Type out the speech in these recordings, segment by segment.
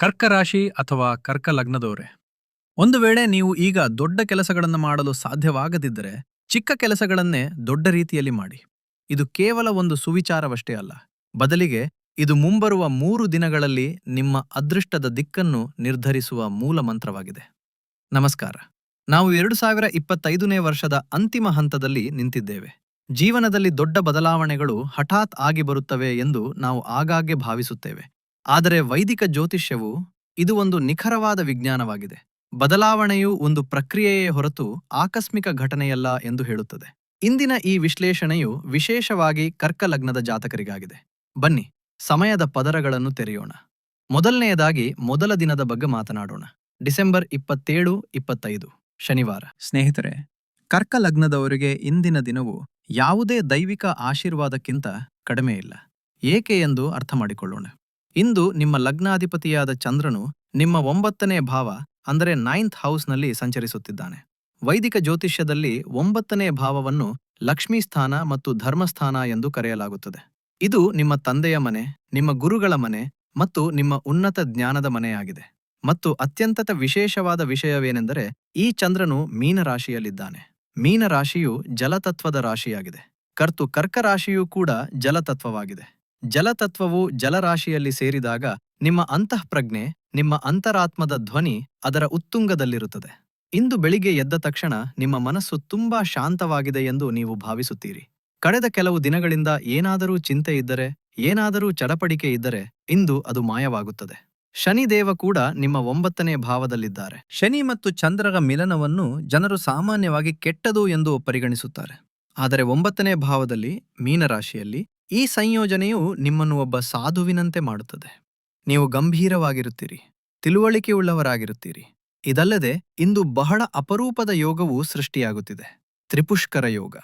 ಕರ್ಕ ರಾಶಿ ಅಥವಾ ಕರ್ಕ ಲಗ್ನದವರೇ ಒಂದು ವೇಳೆ ನೀವು ಈಗ ದೊಡ್ಡ ಕೆಲಸಗಳನ್ನು ಮಾಡಲು ಸಾಧ್ಯವಾಗದಿದ್ದರೆ, ಚಿಕ್ಕ ಕೆಲಸಗಳನ್ನೇ ದೊಡ್ಡ ರೀತಿಯಲ್ಲಿ ಮಾಡಿ. ಇದು ಕೇವಲ ಒಂದು ಸುವಿಚಾರವಷ್ಟೇ ಅಲ್ಲ. ಬದಲಿಗೆ ಇದು ಮುಂಬರುವ ಮೂರು ದಿನಗಳಲ್ಲಿ ನಿಮ್ಮ ಅದೃಷ್ಟದ ದಿಕ್ಕನ್ನು ನಿರ್ಧರಿಸುವ ಮೂಲ ಮಂತ್ರವಾಗಿದೆ. ನಮಸ್ಕಾರ. ನಾವು ಎರಡು ಸಾವಿರ ಇಪ್ಪತ್ತೈದನೇ ವರ್ಷದ ಅಂತಿಮ ಹಂತದಲ್ಲಿ ನಿಂತಿದ್ದೇವೆ. ಜೀವನದಲ್ಲಿ ದೊಡ್ಡ ಬದಲಾವಣೆಗಳು ಹಠಾತ್ ಆಗಿ ಬರುತ್ತವೆ ಎಂದು ನಾವು ಆಗಾಗ್ಗೆ ಭಾವಿಸುತ್ತೇವೆ. ಆದರೆ ವೈದಿಕ ಜ್ಯೋತಿಷ್ಯವು ಇದು ಒಂದು ನಿಖರವಾದ ವಿಜ್ಞಾನವಾಗಿದೆ. ಬದಲಾವಣೆಯು ಒಂದು ಪ್ರಕ್ರಿಯೆಯೇ ಹೊರತು ಆಕಸ್ಮಿಕ ಘಟನೆಯಲ್ಲ ಎಂದು ಹೇಳುತ್ತದೆ. ಇಂದಿನ ಈ ವಿಶ್ಲೇಷಣೆಯು ವಿಶೇಷವಾಗಿ ಕರ್ಕಲಗ್ನದ ಜಾತಕರಿಗಾಗಿದೆ. ಬನ್ನಿ, ಸಮಯದ ಪದರಗಳನ್ನು ತೆರೆಯೋಣ. ಮೊದಲನೆಯದಾಗಿ ಮೊದಲ ದಿನದ ಬಗ್ಗೆ ಮಾತನಾಡೋಣ. ಡಿಸೆಂಬರ್ ಇಪ್ಪತ್ತೇಳು, ಇಪ್ಪತ್ತೈದು, ಶನಿವಾರ. ಸ್ನೇಹಿತರೆ, ಕರ್ಕಲಗ್ನದವರಿಗೆ ಇಂದಿನ ದಿನವು ಯಾವುದೇ ದೈವಿಕ ಆಶೀರ್ವಾದಕ್ಕಿಂತ ಕಡಿಮೆ ಇಲ್ಲ. ಏಕೆ ಎಂದು ಅರ್ಥ ಮಾಡಿಕೊಳ್ಳೋಣ ಇಂದು ನಿಮ್ಮ ಲಗ್ನಾಧಿಪತಿಯಾದ ಚಂದ್ರನು ನಿಮ್ಮ ಒಂಬತ್ತನೇ ಭಾವ, ಅಂದರೆ ನೈನ್ತ್ ಹೌಸ್ನಲ್ಲಿ ಸಂಚರಿಸುತ್ತಿದ್ದಾನೆ. ವೈದಿಕ ಜ್ಯೋತಿಷ್ಯದಲ್ಲಿ ಒಂಬತ್ತನೇ ಭಾವವನ್ನು ಲಕ್ಷ್ಮೀಸ್ಥಾನ ಮತ್ತು ಧರ್ಮಸ್ಥಾನ ಎಂದು ಕರೆಯಲಾಗುತ್ತದೆ. ಇದು ನಿಮ್ಮ ತಂದೆಯ ಮನೆ, ನಿಮ್ಮ ಗುರುಗಳ ಮನೆ ಮತ್ತು ನಿಮ್ಮ ಉನ್ನತ ಜ್ಞಾನದ ಮನೆಯಾಗಿದೆ. ಮತ್ತು ಅತ್ಯಂತ ವಿಶೇಷವಾದ ವಿಷಯವೇನೆಂದರೆ ಈ ಚಂದ್ರನು ಮೀನರಾಶಿಯಲ್ಲಿದ್ದಾನೆ. ಮೀನರಾಶಿಯು ಜಲತತ್ವದ ರಾಶಿಯಾಗಿದೆ. ಕರ್ತು ಕರ್ಕರಾಶಿಯೂ ಕೂಡ ಜಲತತ್ವವಾಗಿದೆ. ಜಲತತ್ವವು ಜಲರಾಶಿಯಲ್ಲಿ ಸೇರಿದಾಗ ನಿಮ್ಮ ಅಂತಃಪ್ರಜ್ಞೆ, ನಿಮ್ಮ ಅಂತರಾತ್ಮದ ಧ್ವನಿ ಅದರ ಉತ್ತುಂಗದಲ್ಲಿರುತ್ತದೆ. ಇಂದು ಬೆಳಿಗ್ಗೆ ಎದ್ದ ತಕ್ಷಣ ನಿಮ್ಮ ಮನಸ್ಸು ತುಂಬಾ ಶಾಂತವಾಗಿದೆ ಎಂದು ನೀವು ಭಾವಿಸುತ್ತೀರಿ. ಕಳೆದ ಕೆಲವು ದಿನಗಳಿಂದ ಏನಾದರೂ ಚಿಂತೆ ಇದ್ದರೆ, ಏನಾದರೂ ಚಡಪಡಿಕೆ ಇದ್ದರೆ ಇಂದು ಅದು ಮಾಯವಾಗುತ್ತದೆ. ಶನಿದೇವ ಕೂಡ ನಿಮ್ಮ ಒಂಬತ್ತನೇ ಭಾವದಲ್ಲಿದ್ದಾರೆ. ಶನಿ ಮತ್ತು ಚಂದ್ರರ ಮಿಲನವನ್ನು ಜನರು ಸಾಮಾನ್ಯವಾಗಿ ಕೆಟ್ಟದು ಎಂದು ಪರಿಗಣಿಸುತ್ತಾರೆ. ಆದರೆ ಒಂಬತ್ತನೇ ಭಾವದಲ್ಲಿ ಮೀನರಾಶಿಯಲ್ಲಿ ಈ ಸಂಯೋಜನೆಯು ನಿಮ್ಮನ್ನು ಒಬ್ಬ ಸಾಧುವಿನಂತೆ ಮಾಡುತ್ತದೆ. ನೀವು ಗಂಭೀರವಾಗಿರುತ್ತೀರಿ, ತಿಳುವಳಿಕೆಯುಳ್ಳವರಾಗಿರುತ್ತೀರಿ. ಇದಲ್ಲದೆ, ಇಂದು ಬಹಳ ಅಪರೂಪದ ಯೋಗವು ಸೃಷ್ಟಿಯಾಗುತ್ತಿದೆ. ತ್ರಿಪುಷ್ಕರ ಯೋಗ.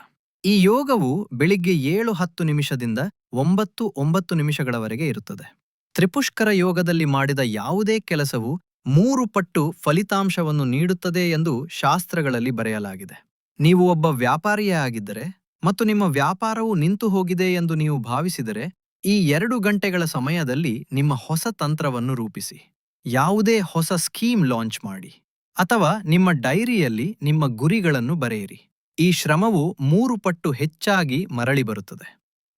ಈ ಯೋಗವು ಬೆಳಿಗ್ಗೆ ಏಳು ಹತ್ತು ನಿಮಿಷದಿಂದ ಒಂಬತ್ತು ಒಂಬತ್ತು ನಿಮಿಷಗಳವರೆಗೆ ಇರುತ್ತದೆ. ತ್ರಿಪುಷ್ಕರ ಯೋಗದಲ್ಲಿ ಮಾಡಿದ ಯಾವುದೇ ಕೆಲಸವು ಮೂರು ಪಟ್ಟು ಫಲಿತಾಂಶವನ್ನು ನೀಡುತ್ತದೆ ಎಂದು ಶಾಸ್ತ್ರಗಳಲ್ಲಿ ಬರೆಯಲಾಗಿದೆ. ನೀವು ಒಬ್ಬ ವ್ಯಾಪಾರಿಯೇ ಆಗಿದ್ದರೆ ಮತ್ತು ನಿಮ್ಮ ವ್ಯಾಪಾರವು ನಿಂತು ಹೋಗಿದೆ ಎಂದು ನೀವು ಭಾವಿಸಿದರೆ, ಈ ಎರಡು ಗಂಟೆಗಳ ಸಮಯದಲ್ಲಿ ನಿಮ್ಮ ಹೊಸ ತಂತ್ರವನ್ನು ರೂಪಿಸಿ. ಯಾವುದೇ ಹೊಸ ಸ್ಕೀಮ್ ಲಾಂಚ್ ಮಾಡಿ. ಅಥವಾ ನಿಮ್ಮ ಡೈರಿಯಲ್ಲಿ ನಿಮ್ಮ ಗುರಿಗಳನ್ನು ಬರೆಯಿರಿ. ಈ ಶ್ರಮವು ಮೂರು ಪಟ್ಟು ಹೆಚ್ಚಾಗಿ ಮರಳಿ ಬರುತ್ತದೆ.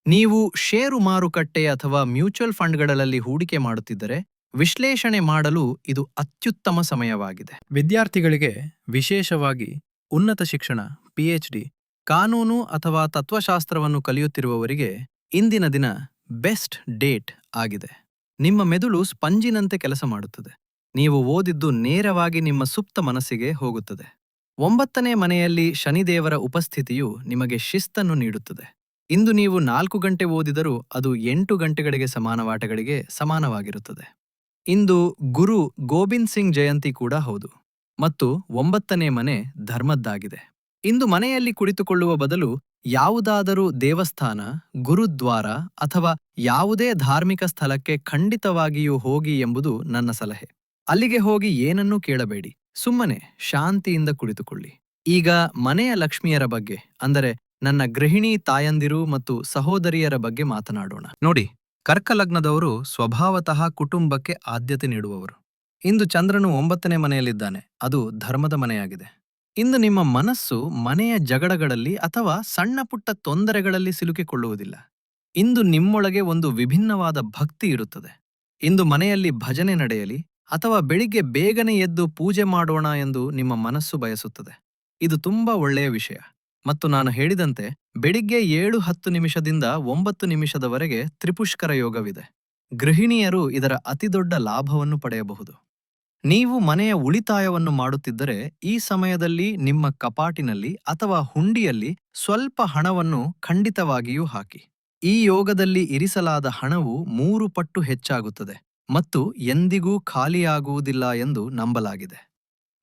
ನೀವು ಷೇರು ಮಾರುಕಟ್ಟೆ ಅಥವಾ ಮ್ಯೂಚುವಲ್ ಫಂಡ್ಗಳಲ್ಲಿ ಹೂಡಿಕೆ ಮಾಡುತ್ತಿದ್ದರೆ, ವಿಶ್ಲೇಷಣೆ ಮಾಡಲು ಇದು ಅತ್ಯುತ್ತಮ ಸಮಯವಾಗಿದೆ. ವಿದ್ಯಾರ್ಥಿಗಳಿಗೆ ವಿಶೇಷವಾಗಿ ಉನ್ನತ ಶಿಕ್ಷಣ, ಪಿಎಚ್ಡಿ ಕಾನೂನು ಅಥವಾ ತತ್ವಶಾಸ್ತ್ರವನ್ನು ಕಲಿಯುತ್ತಿರುವವರಿಗೆ ಇಂದಿನ ದಿನ ಬೆಸ್ಟ್ ಡೇಟ್ ಆಗಿದೆ. ನಿಮ್ಮ ಮೆದುಳು ಸ್ಪಂಜಿನಂತೆ ಕೆಲಸ ಮಾಡುತ್ತದೆ. ನೀವು ಓದಿದ್ದು ನೇರವಾಗಿ ನಿಮ್ಮ ಸುಪ್ತ ಮನಸ್ಸಿಗೆ ಹೋಗುತ್ತದೆ. ಒಂಬತ್ತನೇ ಮನೆಯಲ್ಲಿ ಶನಿದೇವರ ಉಪಸ್ಥಿತಿಯು ನಿಮಗೆ ಶಿಸ್ತನ್ನು ನೀಡುತ್ತದೆ. ಇಂದು ನೀವು ನಾಲ್ಕು ಗಂಟೆ ಓದಿದರೂ ಅದು ಎಂಟು ಗಂಟೆಗಳಿಗೆ ಸಮಾನವಾಟಗಳಿಗೆ ಸಮಾನವಾಗಿರುತ್ತದೆ. ಇಂದು ಗುರು ಗೋಬಿಂದ್ ಸಿಂಗ್ ಜಯಂತಿ ಕೂಡ ಹೌದು. ಮತ್ತು ಒಂಬತ್ತನೇ ಮನೆ ಧರ್ಮದ್ದಾಗಿದೆ. ಇಂದು ಮನೆಯಲ್ಲಿ ಕುಳಿತುಕೊಳ್ಳುವ ಬದಲು ಯಾವುದಾದರೂ ದೇವಸ್ಥಾನ, ಗುರುದ್ವಾರ ಅಥವಾ ಯಾವುದೇ ಧಾರ್ಮಿಕ ಸ್ಥಳಕ್ಕೆ ಖಂಡಿತವಾಗಿಯೂ ಹೋಗಿ ಎಂಬುದು ನನ್ನ ಸಲಹೆ. ಅಲ್ಲಿಗೆ ಹೋಗಿ ಏನನ್ನೂ ಕೇಳಬೇಡಿ. ಸುಮ್ಮನೆ ಶಾಂತಿಯಿಂದ ಕುಳಿತುಕೊಳ್ಳಿ. ಈಗ ಮನೆಯ ಲಕ್ಷ್ಮಿಯರ ಬಗ್ಗೆ, ಅಂದರೆ ನನ್ನ ಗೃಹಿಣಿ ತಾಯಂದಿರು ಮತ್ತು ಸಹೋದರಿಯರ ಬಗ್ಗೆ ಮಾತನಾಡೋಣ. ನೋಡಿ, ಕರ್ಕಲಗ್ನದವರು ಸ್ವಭಾವತಃ ಕುಟುಂಬಕ್ಕೆ ಆದ್ಯತೆ ನೀಡುವವರು. ಇಂದು ಚಂದ್ರನು ಒಂಬತ್ತನೇ ಮನೆಯಲ್ಲಿದ್ದಾನೆ. ಅದು ಧರ್ಮದ ಮನೆಯಾಗಿದೆ. ಇಂದು ನಿಮ್ಮ ಮನಸ್ಸು ಮನೆಯ ಜಗಳಗಳಲ್ಲಿ ಅಥವಾ ಸಣ್ಣ ಪುಟ್ಟ ತೊಂದರೆಗಳಲ್ಲಿ ಸಿಲುಕಿಕೊಳ್ಳುವುದಿಲ್ಲ. ಇಂದು ನಿಮ್ಮೊಳಗೆ ಒಂದು ವಿಭಿನ್ನವಾದ ಭಕ್ತಿ ಇರುತ್ತದೆ. ಇಂದು ಮನೆಯಲ್ಲಿ ಭಜನೆ ನಡೆಯಲಿ ಅಥವಾ ಬೆಳಿಗ್ಗೆ ಬೇಗನೆ ಎದ್ದು ಪೂಜೆ ಮಾಡೋಣ ಎಂದು ನಿಮ್ಮ ಮನಸ್ಸು ಬಯಸುತ್ತದೆ. ಇದು ತುಂಬಾ ಒಳ್ಳೆಯ ವಿಷಯ. ಮತ್ತು ನಾನು ಹೇಳಿದಂತೆ ಬೆಳಿಗ್ಗೆ ಏಳು ಹತ್ತು ನಿಮಿಷದಿಂದ ಒಂಬತ್ತು ನಿಮಿಷದವರೆಗೆ ತ್ರಿಪುಷ್ಕರ ಯೋಗವಿದೆ. ಗೃಹಿಣಿಯರು ಇದರ ಅತಿದೊಡ್ಡ ಲಾಭವನ್ನು ಪಡೆಯಬಹುದು. ನೀವು ಮನೆಯ ಉಳಿತಾಯವನ್ನು ಮಾಡುತ್ತಿದ್ದರೆ ಈ ಸಮಯದಲ್ಲಿ ನಿಮ್ಮ ಕಪಾಟಿನಲ್ಲಿ ಅಥವಾ ಹುಂಡಿಯಲ್ಲಿ ಸ್ವಲ್ಪ ಹಣವನ್ನು ಖಂಡಿತವಾಗಿಯೂ ಹಾಕಿ. ಈ ಯೋಗದಲ್ಲಿ ಇರಿಸಲಾದ ಹಣವು ಮೂರು ಪಟ್ಟು ಹೆಚ್ಚಾಗುತ್ತದೆ ಮತ್ತು ಎಂದಿಗೂ ಖಾಲಿಯಾಗುವುದಿಲ್ಲ ಎಂದು ನಂಬಲಾಗಿದೆ.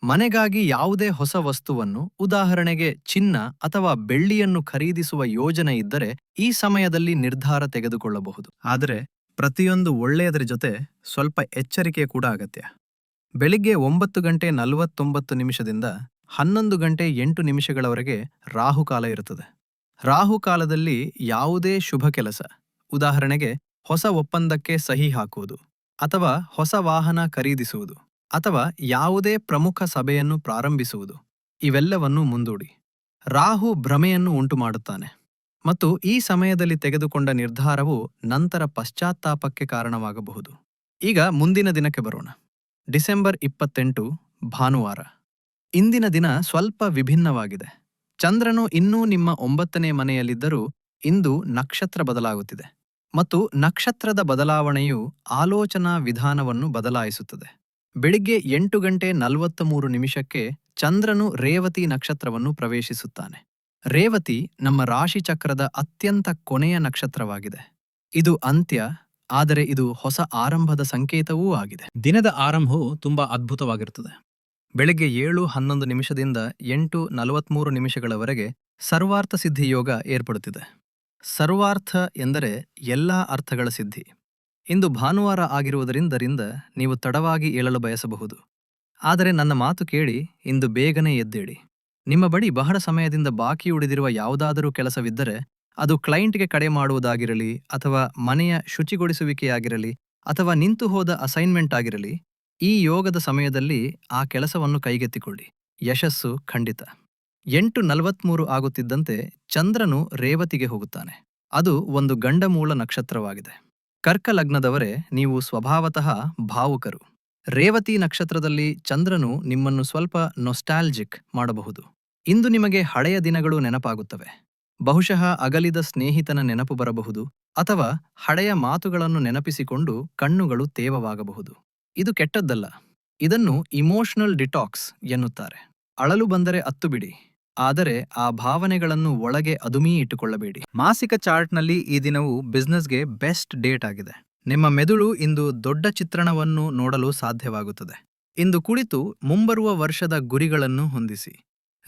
ಮನೆಗಾಗಿ ಯಾವುದೇ ಹೊಸ ವಸ್ತುವನ್ನು, ಉದಾಹರಣೆಗೆ ಚಿನ್ನ ಅಥವಾ ಬೆಳ್ಳಿಯನ್ನು ಖರೀದಿಸುವ ಯೋಜನೆ ಇದ್ದರೆ ಈ ಸಮಯದಲ್ಲಿ ನಿರ್ಧಾರ ತೆಗೆದುಕೊಳ್ಳಬಹುದು. ಆದರೆ ಪ್ರತಿಯೊಂದು ಒಳ್ಳೆಯದರ ಜೊತೆ ಸ್ವಲ್ಪ ಎಚ್ಚರಿಕೆ ಕೂಡ ಅಗತ್ಯ. ಬೆಳಿಗ್ಗೆ ಒಂಬತ್ತು ಗಂಟೆ ನಲವತ್ತೊಂಬತ್ತು ನಿಮಿಷದಿಂದ ಹನ್ನೊಂದು ಗಂಟೆ ಎಂಟು ನಿಮಿಷಗಳವರೆಗೆ ರಾಹುಕಾಲ ಇರುತ್ತದೆ. ರಾಹುಕಾಲದಲ್ಲಿ ಯಾವುದೇ ಶುಭ ಕೆಲಸ, ಉದಾಹರಣೆಗೆ ಹೊಸ ಒಪ್ಪಂದಕ್ಕೆ ಸಹಿ ಹಾಕುವುದು ಅಥವಾ ಹೊಸ ವಾಹನ ಖರೀದಿಸುವುದು ಅಥವಾ ಯಾವುದೇ ಪ್ರಮುಖ ಸಭೆಯನ್ನು ಪ್ರಾರಂಭಿಸುವುದು, ಇವೆಲ್ಲವನ್ನೂ ಮುಂದೂಡಿ. ರಾಹು ಭ್ರಮೆಯನ್ನು ಉಂಟುಮಾಡುತ್ತಾನೆ ಮತ್ತು ಈ ಸಮಯದಲ್ಲಿ ತೆಗೆದುಕೊಂಡ ನಿರ್ಧಾರವು ನಂತರ ಪಶ್ಚಾತ್ತಾಪಕ್ಕೆ ಕಾರಣವಾಗಬಹುದು. ಈಗ ಮುಂದಿನ ದಿನಕ್ಕೆ ಬರೋಣ. ಡಿಸೆಂಬರ್ ಇಪ್ಪತ್ತೆಂಟು, ಭಾನುವಾರ. ಇಂದಿನ ದಿನ ಸ್ವಲ್ಪ ವಿಭಿನ್ನವಾಗಿದೆ. ಚಂದ್ರನು ಇನ್ನೂ ನಿಮ್ಮ ಒಂಬತ್ತನೇ ಮನೆಯಲ್ಲಿದ್ದರೂ ಇಂದು ನಕ್ಷತ್ರ ಬದಲಾಗುತ್ತಿದೆ ಮತ್ತು ನಕ್ಷತ್ರದ ಬದಲಾವಣೆಯು ಆಲೋಚನಾ ವಿಧಾನವನ್ನು ಬದಲಾಯಿಸುತ್ತದೆ. ಬೆಳಿಗ್ಗೆ ಎಂಟು ಗಂಟೆ ನಲವತ್ತ ಮೂರು ನಿಮಿಷಕ್ಕೆ ಚಂದ್ರನು ರೇವತಿ ನಕ್ಷತ್ರವನ್ನು ಪ್ರವೇಶಿಸುತ್ತಾನೆ. ರೇವತಿ ನಮ್ಮ ರಾಶಿಚಕ್ರದ ಅತ್ಯಂತ ಕೊನೆಯ ನಕ್ಷತ್ರವಾಗಿದೆ. ಇದು ಅಂತ್ಯ ಆದರೆ ಇದು ಹೊಸ ಆರಂಭದ ಸಂಕೇತವೂ ಆಗಿದೆ. ದಿನದ ಆರಂಭವು ತುಂಬಾ ಅದ್ಭುತವಾಗಿರುತ್ತದೆ. ಬೆಳಗ್ಗೆ ಏಳು ಹನ್ನೊಂದು ನಿಮಿಷದಿಂದ ಎಂಟು ನಲವತ್ಮೂರು ನಿಮಿಷಗಳವರೆಗೆ ಸರ್ವಾರ್ಥ ಸಿದ್ಧಿ ಯೋಗ ಏರ್ಪಡುತ್ತಿದೆ. ಸರ್ವಾರ್ಥ ಎಂದರೆ ಎಲ್ಲಾ ಅರ್ಥಗಳ ಸಿದ್ಧಿ. ಇಂದು ಭಾನುವಾರ ಆಗಿರುವುದರಿಂದರಿಂದ ನೀವು ತಡವಾಗಿ ಏಳಲು ಬಯಸಬಹುದು. ಆದರೆ ನನ್ನ ಮಾತು ಕೇಳಿ ಇಂದು ಬೇಗನೆ ಎದ್ದೇಳಿ. ನಿಮ್ಮ ಬಳಿ ಬಹಳ ಸಮಯದಿಂದ ಬಾಕಿ ಉಳಿದಿರುವ ಯಾವುದಾದರೂ ಕೆಲಸವಿದ್ದರೆ ಅದು ಕ್ಲೈಂಟ್ಗೆ ಕಡೆ ಮಾಡುವುದಾಗಿರಲಿ ಅಥವಾ ಮನೆಯ ಶುಚಿಗೊಳಿಸುವಿಕೆಯಾಗಿರಲಿ ಅಥವಾ ನಿಂತು ಹೋದ ಅಸೈನ್ಮೆಂಟ್ ಆಗಿರಲಿ, ಈ ಯೋಗದ ಸಮಯದಲ್ಲಿ ಆ ಕೆಲಸವನ್ನು ಕೈಗೆತ್ತಿಕೊಳ್ಳಿ. ಯಶಸ್ಸು ಖಂಡಿತ. ಎಂಟು ನಲವತ್ಮೂರು ಆಗುತ್ತಿದ್ದಂತೆ ಚಂದ್ರನು ರೇವತಿಗೆ ಹೋಗುತ್ತಾನೆ. ಅದು ಒಂದು ಗಂಡಮೂಲ ನಕ್ಷತ್ರವಾಗಿದೆ. ಕರ್ಕ ಲಗ್ನದವರೇ ನೀವು ಸ್ವಭಾವತಃ ಭಾವುಕರು. ರೇವತಿ ನಕ್ಷತ್ರದಲ್ಲಿ ಚಂದ್ರನು ನಿಮ್ಮನ್ನು ಸ್ವಲ್ಪ ನೊಸ್ಟಾಲ್ಜಿಕ್ ಮಾಡಬಹುದು. ಇಂದು ನಿಮಗೆ ಹಳೆಯ ದಿನಗಳು ನೆನಪಾಗುತ್ತವೆ. ಬಹುಶಃ ಅಗಲಿದ ಸ್ನೇಹಿತನ ನೆನಪು ಬರಬಹುದು ಅಥವಾ ಹಳೆಯ ಮಾತುಗಳನ್ನು ನೆನಪಿಸಿಕೊಂಡು ಕಣ್ಣುಗಳು ತೇವವಾಗಬಹುದು. ಇದು ಕೆಟ್ಟದ್ದಲ್ಲ. ಇದನ್ನು ಇಮೋಷನಲ್ ಡಿಟಾಕ್ಸ್ ಎನ್ನುತ್ತಾರೆ. ಅಳಲು ಬಂದರೆ ಅತ್ತು ಬಿಡಿ, ಆದರೆ ಆ ಭಾವನೆಗಳನ್ನು ಒಳಗೆ ಅದುಮೀ ಇಟ್ಟುಕೊಳ್ಳಬೇಡಿ. ಮಾಸಿಕ ಚಾರ್ಟ್ನಲ್ಲಿ ಈ ದಿನವು ಬಿಸ್ನೆಸ್ಗೆ ಬೆಸ್ಟ್ ಡೇಟ್ ಆಗಿದೆ. ನಿಮ್ಮ ಮೆದುಳು ಇಂದು ದೊಡ್ಡ ಚಿತ್ರಣವನ್ನು ನೋಡಲು ಸಾಧ್ಯವಾಗುತ್ತದೆ. ಇಂದು ಕುಳಿತು ಮುಂಬರುವ ವರ್ಷದ ಗುರಿಗಳನ್ನು ಹೊಂದಿಸಿ.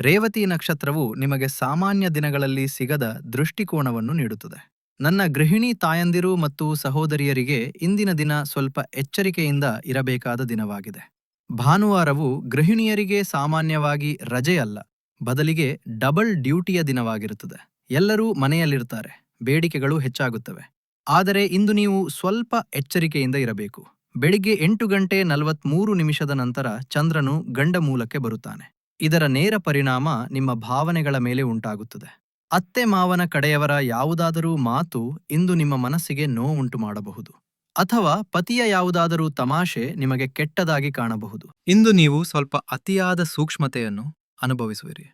ರೇವತಿ ನಕ್ಷತ್ರವು ನಿಮಗೆ ಸಾಮಾನ್ಯ ದಿನಗಳಲ್ಲಿ ಸಿಗದ ದೃಷ್ಟಿಕೋನವನ್ನು ನೀಡುತ್ತದೆ. ನನ್ನ ಗೃಹಿಣಿ ತಾಯಂದಿರು ಮತ್ತು ಸಹೋದರಿಯರಿಗೆ ಇಂದಿನ ದಿನ ಸ್ವಲ್ಪ ಎಚ್ಚರಿಕೆಯಿಂದ ಇರಬೇಕಾದ ದಿನವಾಗಿದೆ. ಭಾನುವಾರವು ಗೃಹಿಣಿಯರಿಗೆ ಸಾಮಾನ್ಯವಾಗಿ ರಜೆಯಲ್ಲ, ಬದಲಿಗೆ ಡಬಲ್ ಡ್ಯೂಟಿಯ ದಿನವಾಗಿರುತ್ತದೆ. ಎಲ್ಲರೂ ಮನೆಯಲ್ಲಿರುತ್ತಾರೆ ಬೇಡಿಕೆಗಳು ಹೆಚ್ಚಾಗುತ್ತವೆ. ಆದರೆ ಇಂದು ನೀವು ಸ್ವಲ್ಪ ಎಚ್ಚರಿಕೆಯಿಂದ ಇರಬೇಕು. ಬೆಳಿಗ್ಗೆ ಎಂಟು ಗಂಟೆ ನಲವತ್ಮೂರು ನಿಮಿಷದ ನಂತರ ಚಂದ್ರನು ಗಂಡ ಮೂಲಕ್ಕೆ ಬರುತ್ತಾನೆ. ಇದರ ನೇರ ಪರಿಣಾಮ ನಿಮ್ಮ ಭಾವನೆಗಳ ಮೇಲೆ ಉಂಟಾಗುತ್ತದೆ. ಅತ್ತೆ ಮಾವನ ಕಡೆಯವರ ಯಾವುದಾದರೂ ಮಾತು ಇಂದು ನಿಮ್ಮ ಮನಸ್ಸಿಗೆ ನೋವುಂಟು ಮಾಡಬಹುದು ಅಥವಾ ಪತಿಯ ಯಾವುದಾದರೂ ತಮಾಷೆ ನಿಮಗೆ ಕೆಟ್ಟದಾಗಿ ಕಾಣಬಹುದು. ಇಂದು ನೀವು ಸ್ವಲ್ಪ ಅತಿಯಾದ ಸೂಕ್ಷ್ಮತೆಯನ್ನು ಅನುಭವಿಸುವಿರಿ.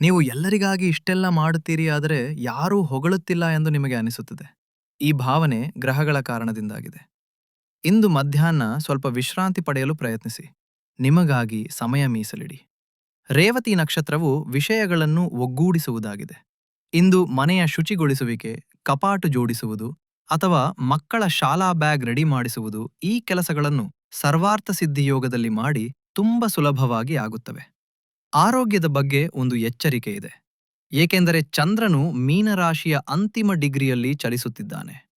ನೀವು ಎಲ್ಲರಿಗಾಗಿ ಇಷ್ಟೆಲ್ಲ ಮಾಡುತ್ತೀರಿ ಆದರೆ ಯಾರೂ ಹೊಗಳುತ್ತಿಲ್ಲ ಎಂದು ನಿಮಗೆ ಅನಿಸುತ್ತದೆ. ಈ ಭಾವನೆ ಗ್ರಹಗಳ ಕಾರಣದಿಂದಾಗಿದೆ. ಇಂದು ಮಧ್ಯಾಹ್ನ ಸ್ವಲ್ಪ ವಿಶ್ರಾಂತಿ ಪಡೆಯಲು ಪ್ರಯತ್ನಿಸಿ. ನಿಮಗಾಗಿ ಸಮಯ ಮೀಸಲಿಡಿ. ರೇವತಿ ನಕ್ಷತ್ರವು ವಿಷಯಗಳನ್ನು ಒಗ್ಗೂಡಿಸುವುದಾಗಿದೆ. ಇಂದು ಮನೆಯ ಶುಚಿಗೊಳಿಸುವಿಕೆ, ಕಪಾಟು ಜೋಡಿಸುವುದು ಅಥವಾ ಮಕ್ಕಳ ಶಾಲಾ ಬ್ಯಾಗ್ ರೆಡಿ ಮಾಡಿಸುವುದು ಈ ಕೆಲಸಗಳನ್ನು ಸರ್ವಾರ್ಥ ಸಿದ್ಧಿಯೋಗದಲ್ಲಿ ಮಾಡಿ ತುಂಬ ಸುಲಭವಾಗಿ ಆಗುತ್ತವೆ. ಆರೋಗ್ಯದ ಬಗ್ಗೆ ಒಂದು ಎಚ್ಚರಿಕೆ ಇದೆ. ಏಕೆಂದರೆ ಚಂದ್ರನು ಮೀನರಾಶಿಯ ಅಂತಿಮ ಡಿಗ್ರಿಯಲ್ಲಿ ಚಲಿಸುತ್ತಿದ್ದಾನೆ.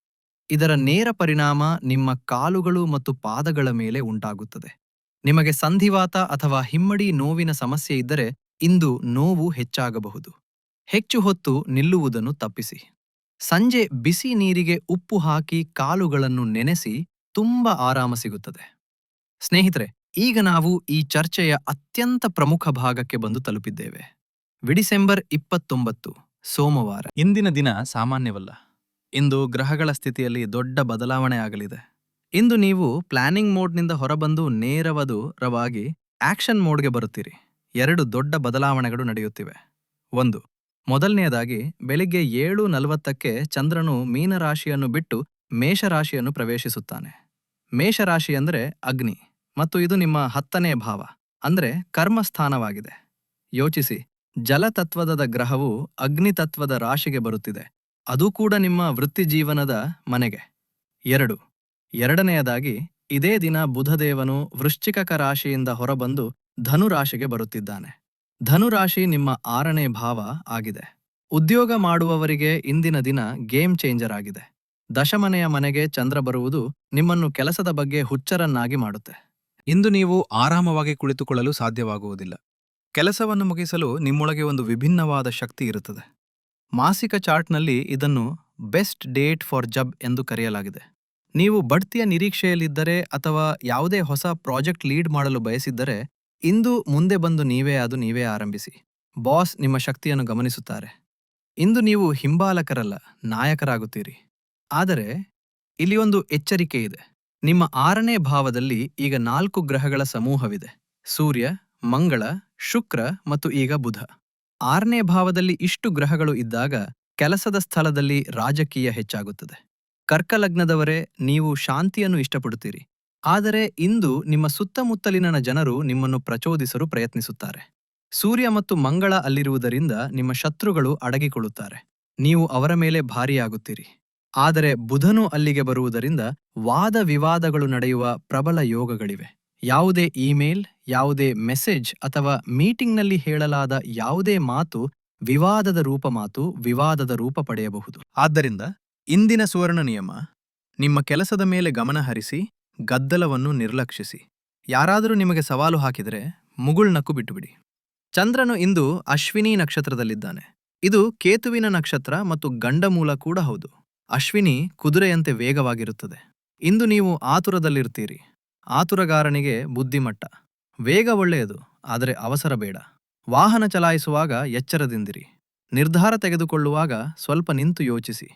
ಇದರ ನೇರ ಪರಿಣಾಮ ನಿಮ್ಮ ಕಾಲುಗಳು ಮತ್ತು ಪಾದಗಳ ಮೇಲೆ ಉಂಟಾಗುತ್ತದೆ. ನಿಮಗೆ ಸಂಧಿವಾತ ಅಥವಾ ಹಿಮ್ಮಡಿ ನೋವಿನ ಸಮಸ್ಯೆ ಇದ್ದರೆ ಇಂದು ನೋವು ಹೆಚ್ಚಾಗಬಹುದು. ಹೆಚ್ಚು ಹೊತ್ತು ನಿಲ್ಲುವುದನ್ನು ತಪ್ಪಿಸಿ. ಸಂಜೆ ಬಿಸಿ ನೀರಿಗೆ ಉಪ್ಪು ಹಾಕಿ ಕಾಲುಗಳನ್ನು ನೆನೆಸಿ ತುಂಬ ಆರಾಮ ಸಿಗುತ್ತದೆ. ಸ್ನೇಹಿತರೆ, ಈಗ ನಾವು ಈ ಚರ್ಚೆಯ ಅತ್ಯಂತ ಪ್ರಮುಖ ಭಾಗಕ್ಕೆ ಬಂದು ತಲುಪಿದ್ದೇವೆ. ಡಿಸೆಂಬರ್ ಇಪ್ಪತ್ತೊಂಬತ್ತು, ಸೋಮವಾರ. ಇಂದಿನ ದಿನ ಸಾಮಾನ್ಯವಲ್ಲ. ಇಂದು ಗ್ರಹಗಳ ಸ್ಥಿತಿಯಲ್ಲಿ ದೊಡ್ಡ ಬದಲಾವಣೆ ಆಗಲಿದೆ. ಇಂದು ನೀವು ಪ್ಲಾನಿಂಗ್ ಮೋಡ್ನಿಂದ ಹೊರಬಂದು ನೇರವದು ರವಾಗಿ ಆಕ್ಷನ್ ಮೋಡ್ಗೆ ಬರುತ್ತೀರಿ. ಎರಡು ದೊಡ್ಡ ಬದಲಾವಣೆಗಳು ನಡೆಯುತ್ತಿವೆ. ಒಂದು, ಮೊದಲನೆಯದಾಗಿ ಬೆಳಿಗ್ಗೆ ಏಳು ನಲವತ್ತಕ್ಕೆ ಚಂದ್ರನು ಮೀನರಾಶಿಯನ್ನು ಬಿಟ್ಟು ಮೇಷರಾಶಿಯನ್ನು ಪ್ರವೇಶಿಸುತ್ತಾನೆ. ಮೇಷರಾಶಿ ಅಂದರೆ ಅಗ್ನಿ ಮತ್ತು ಇದು ನಿಮ್ಮ ಹತ್ತನೇ ಭಾವ ಅಂದ್ರೆ ಕರ್ಮಸ್ಥಾನವಾಗಿದೆ. ಯೋಚಿಸಿ ಜಲತತ್ವದ ಗ್ರಹವು ಅಗ್ನಿತತ್ವದ ರಾಶಿಗೆ ಬರುತ್ತಿದೆ. ಅದು ಕೂಡ ನಿಮ್ಮ ವೃತ್ತಿಜೀವನದ ಮನೆಗೆ. ಎರಡು ಎರಡನೆಯದಾಗಿ, ಇದೇ ದಿನ ಬುಧದೇವನು ವೃಶ್ಚಿಕಕ ರಾಶಿಯಿಂದ ಹೊರಬಂದು ಧನುರಾಶಿಗೆ ಬರುತ್ತಿದ್ದಾನೆ. ಧನುರಾಶಿ ನಿಮ್ಮ ಆರನೇ ಭಾವ ಆಗಿದೆ. ಉದ್ಯೋಗ ಮಾಡುವವರಿಗೆ ಇಂದಿನ ದಿನ ಗೇಮ್ ಚೇಂಜರ್ ಆಗಿದೆ. ದಶಮನೆಯ ಮನೆಗೆ ಚಂದ್ರ ಬರುವುದು ನಿಮ್ಮನ್ನು ಕೆಲಸದ ಬಗ್ಗೆ ಹುಚ್ಚರನ್ನಾಗಿ ಮಾಡುತ್ತೆ. ಇಂದು ನೀವು ಆರಾಮವಾಗಿ ಕುಳಿತುಕೊಳ್ಳಲು ಸಾಧ್ಯವಾಗುವುದಿಲ್ಲ. ಕೆಲಸವನ್ನು ಮುಗಿಸಲು ನಿಮ್ಮೊಳಗೆ ಒಂದು ವಿಭಿನ್ನವಾದ ಶಕ್ತಿ ಇರುತ್ತದೆ. ಮಾಸಿಕ ಚಾರ್ಟ್ನಲ್ಲಿ ಇದನ್ನು ಬೆಸ್ಟ್ ಡೇಟ್ ಫಾರ್ ಜಬ್ ಎಂದು ಕರೆಯಲಾಗಿದೆ. ನೀವು ಬಡ್ತಿಯ ನಿರೀಕ್ಷೆಯಲ್ಲಿದ್ದರೆ ಅಥವಾ ಯಾವುದೇ ಹೊಸ ಪ್ರಾಜೆಕ್ಟ್ ಲೀಡ್ ಮಾಡಲು ಬಯಸಿದ್ದರೆ, ಇಂದು ಮುಂದೆ ಬಂದು ನೀವೇ ಅದು ನೀವೇ ಆರಂಭಿಸಿ. ಬಾಸ್ ನಿಮ್ಮ ಶಕ್ತಿಯನ್ನು ಗಮನಿಸುತ್ತಾರೆ. ಇಂದು ನೀವು ಹಿಂಬಾಲಕರಲ್ಲ, ನಾಯಕರಾಗುತ್ತೀರಿ. ಆದರೆ, ಇಲ್ಲಿ ಒಂದು ಎಚ್ಚರಿಕೆ ಇದೆ. ನಿಮ್ಮ ಆರನೇ ಭಾವದಲ್ಲಿ ಈಗ ನಾಲ್ಕು ಗ್ರಹಗಳ ಸಮೂಹವಿದೆ. ಸೂರ್ಯ, ಮಂಗಳ, ಶುಕ್ರ ಮತ್ತು ಈಗ ಬುಧ. ಆರನೇ ಭಾವದಲ್ಲಿ ಇಷ್ಟು ಗ್ರಹಗಳು ಇದ್ದಾಗ ಕೆಲಸದ ಸ್ಥಳದಲ್ಲಿ ರಾಜಕೀಯ ಹೆಚ್ಚಾಗುತ್ತದೆ. ಕರ್ಕಲಗ್ನದವರೇ, ನೀವು ಶಾಂತಿಯನ್ನು ಇಷ್ಟಪಡುತ್ತೀರಿ. ಆದರೆ ಇಂದು ನಿಮ್ಮ ಸುತ್ತಮುತ್ತಲಿನ ಜನರು ನಿಮ್ಮನ್ನು ಪ್ರಚೋದಿಸಲು ಪ್ರಯತ್ನಿಸುತ್ತಾರೆ. ಸೂರ್ಯ ಮತ್ತು ಮಂಗಳ ಅಲ್ಲಿರುವುದರಿಂದ ನಿಮ್ಮ ಶತ್ರುಗಳು ಅಡಗಿಕೊಳ್ಳುತ್ತಾರೆ. ನೀವು ಅವರ ಮೇಲೆ ಭಾರಿಯಾಗುತ್ತೀರಿ. ಆದರೆ ಬುಧನು ಅಲ್ಲಿಗೆ ಬರುವುದರಿಂದ ವಾದ ವಿವಾದಗಳು ನಡೆಯುವ ಪ್ರಬಲ ಯೋಗಗಳಿವೆ. ಯಾವುದೇ ಇಮೇಲ್, ಯಾವುದೇ ಮೆಸೇಜ್ ಅಥವಾ ಮೀಟಿಂಗ್ನಲ್ಲಿ ಹೇಳಲಾದ ಯಾವುದೇ ಮಾತು ವಿವಾದದ ರೂಪ ಮಾತು ವಿವಾದದ ರೂಪ ಪಡೆಯಬಹುದು. ಆದ್ದರಿಂದ ಇಂದಿನ ಸುವರ್ಣ ನಿಯಮ, ನಿಮ್ಮ ಕೆಲಸದ ಮೇಲೆ ಗಮನ ಹರಿಸಿ, ಗದ್ದಲವನ್ನು ನಿರ್ಲಕ್ಷಿಸಿ. ಯಾರಾದರೂ ನಿಮಗೆ ಸವಾಲು ಹಾಕಿದರೆ ಮುಗುಳ್ನಕ್ಕು ಬಿಟ್ಟುಬಿಡಿ. ಚಂದ್ರನು ಇಂದು ಅಶ್ವಿನಿ ನಕ್ಷತ್ರದಲ್ಲಿದ್ದಾನೆ. ಇದು ಕೇತುವಿನ ನಕ್ಷತ್ರ ಮತ್ತು ಗಂಡಮೂಲ ಕೂಡ ಹೌದು. ಅಶ್ವಿನಿ ಕುದುರೆಯಂತೆ ವೇಗವಾಗಿರುತ್ತದೆ. ಇಂದು ನೀವು ಆತುರದಲ್ಲಿರ್ತೀರಿ. ಆತುರಗಾರನಿಗೆ ಬುದ್ಧಿಮಟ್ಟ. ವೇಗ ಒಳ್ಳೆಯದು, ಆದರೆ ಅವಸರ ಬೇಡ. ವಾಹನ ಚಲಾಯಿಸುವಾಗ ಎಚ್ಚರದಿಂದಿರಿ. ನಿರ್ಧಾರ ತೆಗೆದುಕೊಳ್ಳುವಾಗ ಸ್ವಲ್ಪ ನಿಂತು ಯೋಚಿಸಿ.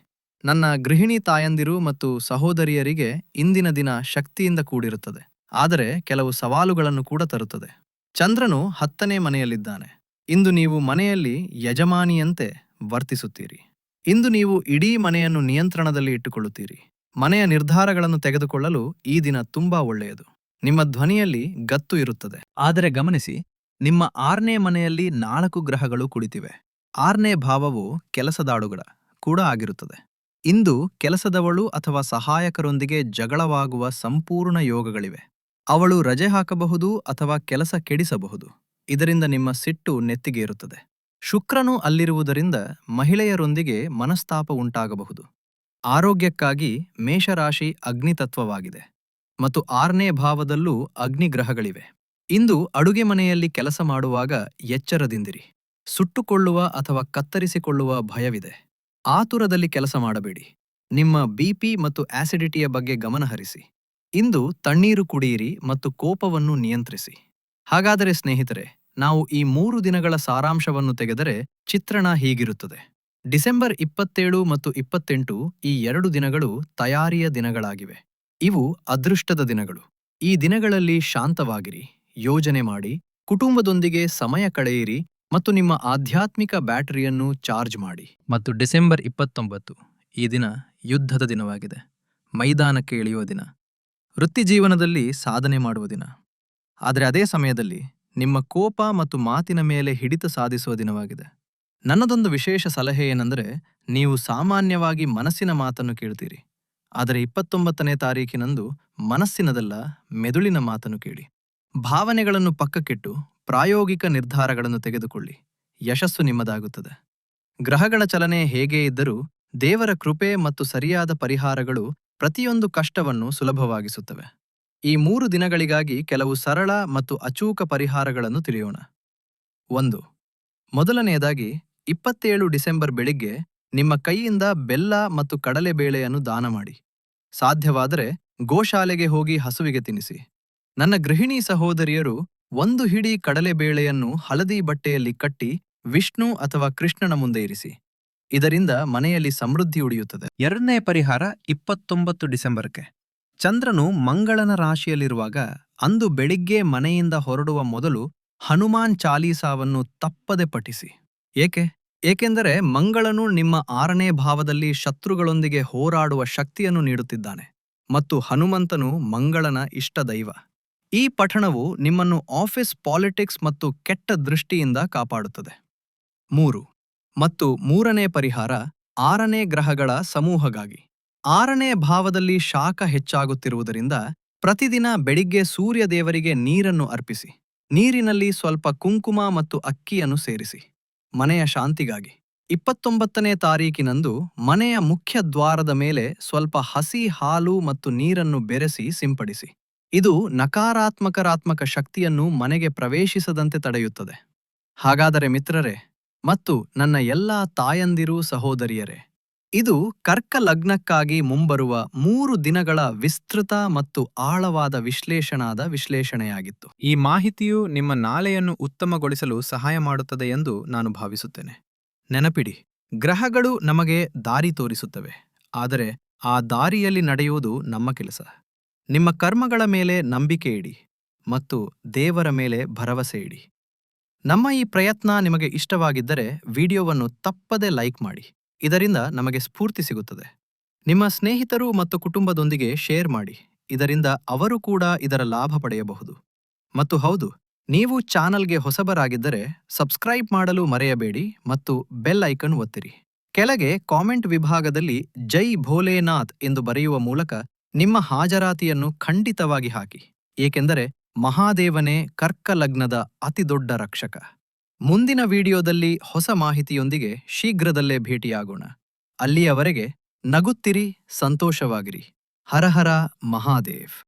ನನ್ನ ಗೃಹಿಣಿ ತಾಯಂದಿರು ಮತ್ತು ಸಹೋದರಿಯರಿಗೆ ಇಂದಿನ ದಿನ ಶಕ್ತಿಯಿಂದ ಕೂಡಿರುತ್ತದೆ. ಆದರೆ ಕೆಲವು ಸವಾಲುಗಳನ್ನು ಕೂಡ ತರುತ್ತದೆ. ಚಂದ್ರನು ಹತ್ತನೇ ಮನೆಯಲ್ಲಿದ್ದಾನೆ. ಇಂದು ನೀವು ಮನೆಯಲ್ಲಿ ಯಜಮಾನಿಯಂತೆ ವರ್ತಿಸುತ್ತೀರಿ. ಇಂದು ನೀವು ಇಡೀ ಮನೆಯನ್ನು ನಿಯಂತ್ರಣದಲ್ಲಿ ಇಟ್ಟುಕೊಳ್ಳುತ್ತೀರಿ. ಮನೆಯ ನಿರ್ಧಾರಗಳನ್ನು ತೆಗೆದುಕೊಳ್ಳಲು ಈ ದಿನ ತುಂಬಾ ಒಳ್ಳೆಯದು. ನಿಮ್ಮ ಧ್ವನಿಯಲ್ಲಿ ಗತ್ತು ಇರುತ್ತದೆ. ಆದರೆ ಗಮನಿಸಿ, ನಿಮ್ಮ ಆರನೇ ಮನೆಯಲ್ಲಿ ನಾಲ್ಕು ಗ್ರಹಗಳು ಕುಳಿತಿವೆ. ಆರನೇ ಭಾವವು ಕೆಲಸದಾಡುಗಳ ಕೂಡ ಆಗಿರುತ್ತದೆ. ಇಂದು ಕೆಲಸದವಳು ಅಥವಾ ಸಹಾಯಕರೊಂದಿಗೆ ಜಗಳವಾಗುವ ಸಂಪೂರ್ಣ ಯೋಗಗಳಿವೆ. ಅವಳು ರಜೆ ಹಾಕಬಹುದು ಅಥವಾ ಕೆಲಸ ಕೆಡಿಸಬಹುದು. ಇದರಿಂದ ನಿಮ್ಮ ಸಿಟ್ಟು ನೆತ್ತಿಗೆ ಇರುತ್ತದೆ. ಶುಕ್ರನು ಅಲ್ಲಿರುವುದರಿಂದ ಮಹಿಳೆಯರೊಂದಿಗೆ ಮನಸ್ತಾಪ ಉಂಟಾಗಬಹುದು. ಆರೋಗ್ಯಕ್ಕಾಗಿ ಮೇಷರಾಶಿ ಅಗ್ನಿತತ್ವವಾಗಿದೆ. ಮತ್ತು ಆರನೇ ಭಾವದಲ್ಲೂ ಅಗ್ನಿಗ್ರಹಗಳಿವೆ. ಇಂದು ಅಡುಗೆ ಮನೆಯಲ್ಲಿ ಕೆಲಸ ಮಾಡುವಾಗ ಎಚ್ಚರದಿಂದಿರಿ. ಸುಟ್ಟುಕೊಳ್ಳುವ ಅಥವಾ ಕತ್ತರಿಸಿಕೊಳ್ಳುವ ಭಯವಿದೆ. ಆತುರದಲ್ಲಿ ಕೆಲಸ ಮಾಡಬೇಡಿ. ನಿಮ್ಮ ಬಿಪಿ ಮತ್ತು ಆಸಿಡಿಟಿಯ ಬಗ್ಗೆ ಗಮನಹರಿಸಿ. ಇಂದು ತಣ್ಣೀರು ಕುಡಿಯಿರಿ ಮತ್ತು ಕೋಪವನ್ನು ನಿಯಂತ್ರಿಸಿ. ಹಾಗಾದರೆ ಸ್ನೇಹಿತರೆ, ನಾವು ಈ ಮೂರು ದಿನಗಳ ಸಾರಾಂಶವನ್ನು ತೆಗೆದರೆ ಚಿತ್ರಣ ಹೀಗಿರುತ್ತದೆ. ಡಿಸೆಂಬರ್ ಇಪ್ಪತ್ತೇಳು ಮತ್ತು ಇಪ್ಪತ್ತೆಂಟು ಈ ಎರಡು ದಿನಗಳು ತಯಾರಿಯ ದಿನಗಳಾಗಿವೆ. ಇವು ಅದೃಷ್ಟದ ದಿನಗಳು. ಈ ದಿನಗಳಲ್ಲಿ ಶಾಂತವಾಗಿರಿ, ಯೋಜನೆ ಮಾಡಿ, ಕುಟುಂಬದೊಂದಿಗೆ ಸಮಯ ಕಳೆಯಿರಿ ಮತ್ತು ನಿಮ್ಮ ಆಧ್ಯಾತ್ಮಿಕ ಬ್ಯಾಟರಿಯನ್ನು ಚಾರ್ಜ್ ಮಾಡಿ. ಮತ್ತು ಡಿಸೆಂಬರ್ ಇಪ್ಪತ್ತೊಂಬತ್ತು ಈ ದಿನ ಯುದ್ಧದ ದಿನವಾಗಿದೆ. ಮೈದಾನಕ್ಕೆ ಇಳಿಯುವ ದಿನ. ವೃತ್ತಿಜೀವನದಲ್ಲಿ ಸಾಧನೆ ಮಾಡುವ ದಿನ. ಆದರೆ ಅದೇ ಸಮಯದಲ್ಲಿ ನಿಮ್ಮ ಕೋಪ ಮತ್ತು ಮಾತಿನ ಮೇಲೆ ಹಿಡಿತ ಸಾಧಿಸುವ ದಿನವಾಗಿದೆ. ನನ್ನದೊಂದು ವಿಶೇಷ ಸಲಹೆ ಏನೆಂದರೆ, ನೀವು ಸಾಮಾನ್ಯವಾಗಿ ಮನಸ್ಸಿನ ಮಾತನ್ನು ಕೇಳ್ತೀರಿ. ಆದರೆ ಇಪ್ಪತ್ತೊಂಬತ್ತನೇ ತಾರೀಕಿನಂದು ಮನಸ್ಸಿನದಲ್ಲ, ಮೆದುಳಿನ ಮಾತನ್ನು ಕೇಳಿ. ಭಾವನೆಗಳನ್ನು ಪಕ್ಕಕ್ಕಿಟ್ಟು ಪ್ರಾಯೋಗಿಕ ನಿರ್ಧಾರಗಳನ್ನು ತೆಗೆದುಕೊಳ್ಳಿ. ಯಶಸ್ಸು ನಿಮ್ಮದಾಗುತ್ತದೆ. ಗ್ರಹಗಳ ಚಲನೆ ಹೇಗೇ ಇದ್ದರೂ ದೇವರ ಕೃಪೆ ಮತ್ತು ಸರಿಯಾದ ಪರಿಹಾರಗಳು ಪ್ರತಿಯೊಂದು ಕಷ್ಟವನ್ನು ಸುಲಭವಾಗಿಸುತ್ತವೆ. ಈ ಮೂರು ದಿನಗಳಿಗಾಗಿ ಕೆಲವು ಸರಳ ಮತ್ತು ಅಚೂಕ ಪರಿಹಾರಗಳನ್ನು ತಿಳಿಯೋಣ. ಒಂದು, ಮೊದಲನೆಯದಾಗಿ ಇಪ್ಪತ್ತೇಳು ಡಿಸೆಂಬರ್ ಬೆಳಿಗ್ಗೆ ನಿಮ್ಮ ಕೈಯಿಂದ ಬೆಲ್ಲ ಮತ್ತು ಕಡಲೆಬೇಳೆಯನ್ನು ದಾನ ಮಾಡಿ. ಸಾಧ್ಯವಾದರೆ ಗೋಶಾಲೆಗೆ ಹೋಗಿ ಹಸುವಿಗೆ ತಿನ್ನಿಸಿ. ನನ್ನ ಗೃಹಿಣಿ ಸಹೋದರಿಯರು ಒಂದು ಹಿಡಿ ಕಡಲೆಬೇಳೆಯನ್ನು ಹಳದಿ ಬಟ್ಟೆಯಲ್ಲಿ ಕಟ್ಟಿ ವಿಷ್ಣು ಅಥವಾ ಕೃಷ್ಣನ ಮುಂದೆ ಇರಿಸಿ. ಇದರಿಂದ ಮನೆಯಲ್ಲಿ ಸಮೃದ್ಧಿ ಉಳಿಯುತ್ತದೆ. ಎರಡನೇ ಪರಿಹಾರ ಇಪ್ಪತ್ತೊಂಬತ್ತು ಡಿಸೆಂಬರ್ಗೆ. ಚಂದ್ರನು ಮಂಗಳನ ರಾಶಿಯಲ್ಲಿರುವಾಗ ಅಂದು ಬೆಳಿಗ್ಗೆ ಮನೆಯಿಂದ ಹೊರಡುವ ಮೊದಲು ಹನುಮಾನ್ ಚಾಲೀಸಾವನ್ನು ತಪ್ಪದೆ ಪಠಿಸಿ. ಏಕೆ? ಏಕೆಂದರೆ ಮಂಗಳನು ನಿಮ್ಮ ಆರನೇ ಭಾವದಲ್ಲಿ ಶತ್ರುಗಳೊಂದಿಗೆ ಹೋರಾಡುವ ಶಕ್ತಿಯನ್ನು ನೀಡುತ್ತಿದ್ದಾನೆ ಮತ್ತು ಹನುಮಂತನು ಮಂಗಳನ ಇಷ್ಟ ದೈವ ಈ ಪಠಣವು ನಿಮ್ಮನ್ನು ಆಫೀಸ್ ಪಾಲಿಟಿಕ್ಸ್ ಮತ್ತು ಕೆಟ್ಟ ದೃಷ್ಟಿಯಿಂದ ಕಾಪಾಡುತ್ತದೆ. ಮೂರು, ಮತ್ತು ಮೂರನೇ ಪರಿಹಾರ ಆರನೇ ಗ್ರಹಗಳ ಸಮೂಹಗಾಗಿ. ಆರನೇ ಭಾವದಲ್ಲಿ ಶಾಖ ಹೆಚ್ಚಾಗುತ್ತಿರುವುದರಿಂದ ಪ್ರತಿದಿನ ಬೆಳಿಗ್ಗೆ ಸೂರ್ಯ ದೇವರಿಗೆ ನೀರನ್ನು ಅರ್ಪಿಸಿ, ನೀರಿನಲ್ಲಿ ಸ್ವಲ್ಪ ಕುಂಕುಮ ಮತ್ತು ಅಕ್ಕಿಯನ್ನು ಸೇರಿಸಿ. ಮನೆಯ ಶಾಂತಿಗಾಗಿ. ಇಪ್ಪತ್ತೊಂಬತ್ತನೇ ತಾರೀಕಿನಂದು ಮನೆಯ ಮುಖ್ಯ ದ್ವಾರದ ಮೇಲೆ ಸ್ವಲ್ಪ ಹಸಿ ಹಾಲು ಮತ್ತು ನೀರನ್ನು ಬೆರೆಸಿ ಸಿಂಪಡಿಸಿ. ಇದು ನಕಾರಾತ್ಮಕರಾತ್ಮಕ ಶಕ್ತಿಯನ್ನು ಮನೆಗೆ ಪ್ರವೇಶಿಸದಂತೆ ತಡೆಯುತ್ತದೆ. ಹಾಗಾದರೆ ಮಿತ್ರರೇ, ಮತ್ತು ನನ್ನ ಎಲ್ಲಾ ತಾಯಂದಿರು ಸಹೋದರಿಯರೇ, ಇದು ಕರ್ಕ ಲಗ್ನಕ್ಕಾಗಿ ಮುಂಬರುವ ಮೂರು ದಿನಗಳ ವಿಸ್ತೃತ ಮತ್ತು ಆಳವಾದ ವಿಶ್ಲೇಷಣಾದ ವಿಶ್ಲೇಷಣೆಯಾಗಿತ್ತು. ಈ ಮಾಹಿತಿಯು ನಿಮ್ಮ ನಾಲೆಯನ್ನು ಉತ್ತಮಗೊಳಿಸಲು ಸಹಾಯ ಮಾಡುತ್ತದೆ ಎಂದು ನಾನು ಭಾವಿಸುತ್ತೇನೆ. ನೆನಪಿಡಿ, ಗ್ರಹಗಳು ನಮಗೆ ದಾರಿ ತೋರಿಸುತ್ತವೆ, ಆದರೆ ಆ ದಾರಿಯಲ್ಲಿ ನಡೆಯುವುದು ನಮ್ಮ ಕೆಲಸ. ನಿಮ್ಮ ಕರ್ಮಗಳ ಮೇಲೆ ನಂಬಿಕೆ ಇಡಿ ಮತ್ತು ದೇವರ ಮೇಲೆ ಭರವಸೆ ಇಡಿ. ನಮ್ಮ ಈ ಪ್ರಯತ್ನ ನಿಮಗೆ ಇಷ್ಟವಾಗಿದ್ದರೆ ವಿಡಿಯೋವನ್ನು ತಪ್ಪದೆ ಲೈಕ್ ಮಾಡಿ. ಇದರಿಂದ ನಮಗೆ ಸ್ಫೂರ್ತಿ ಸಿಗುತ್ತದೆ. ನಿಮ್ಮ ಸ್ನೇಹಿತರು ಮತ್ತು ಕುಟುಂಬದೊಂದಿಗೆ ಶೇರ್ ಮಾಡಿ. ಇದರಿಂದ ಅವರು ಕೂಡ ಇದರ ಲಾಭ ಪಡೆಯಬಹುದು. ಮತ್ತು ಹೌದು, ನೀವು ಚಾನಲ್ಗೆ ಹೊಸಬರಾಗಿದ್ದರೆ ಸಬ್ಸ್ಕ್ರೈಬ್ ಮಾಡಲು ಮರೆಯಬೇಡಿ ಮತ್ತು ಬೆಲ್ ಐಕನ್ ಒತ್ತಿರಿ. ಕೆಳಗೆ ಕಾಮೆಂಟ್ ವಿಭಾಗದಲ್ಲಿ ಜೈ ಭೋಲೇನಾಥ್ ಎಂದು ಬರೆಯುವ ಮೂಲಕ ನಿಮ್ಮ ಹಾಜರಾತಿಯನ್ನು ಖಂಡಿತವಾಗಿ ಹಾಕಿ, ಏಕೆಂದರೆ ಮಹಾದೇವನೇ ಕರ್ಕ ಲಗ್ನದ ಅತಿದೊಡ್ಡ ರಕ್ಷಕ. ಮುಂದಿನ ವಿಡಿಯೋದಲ್ಲಿ ಹೊಸ ಮಾಹಿತಿಯೊಂದಿಗೆ ಶೀಘ್ರದಲ್ಲೇ ಭೇಟಿಯಾಗೋಣ. ಅಲ್ಲಿಯವರೆಗೆ ನಗುತ್ತಿರಿ, ಸಂತೋಷವಾಗಿರಿ. ಹರಹರ ಮಹಾದೇವ್.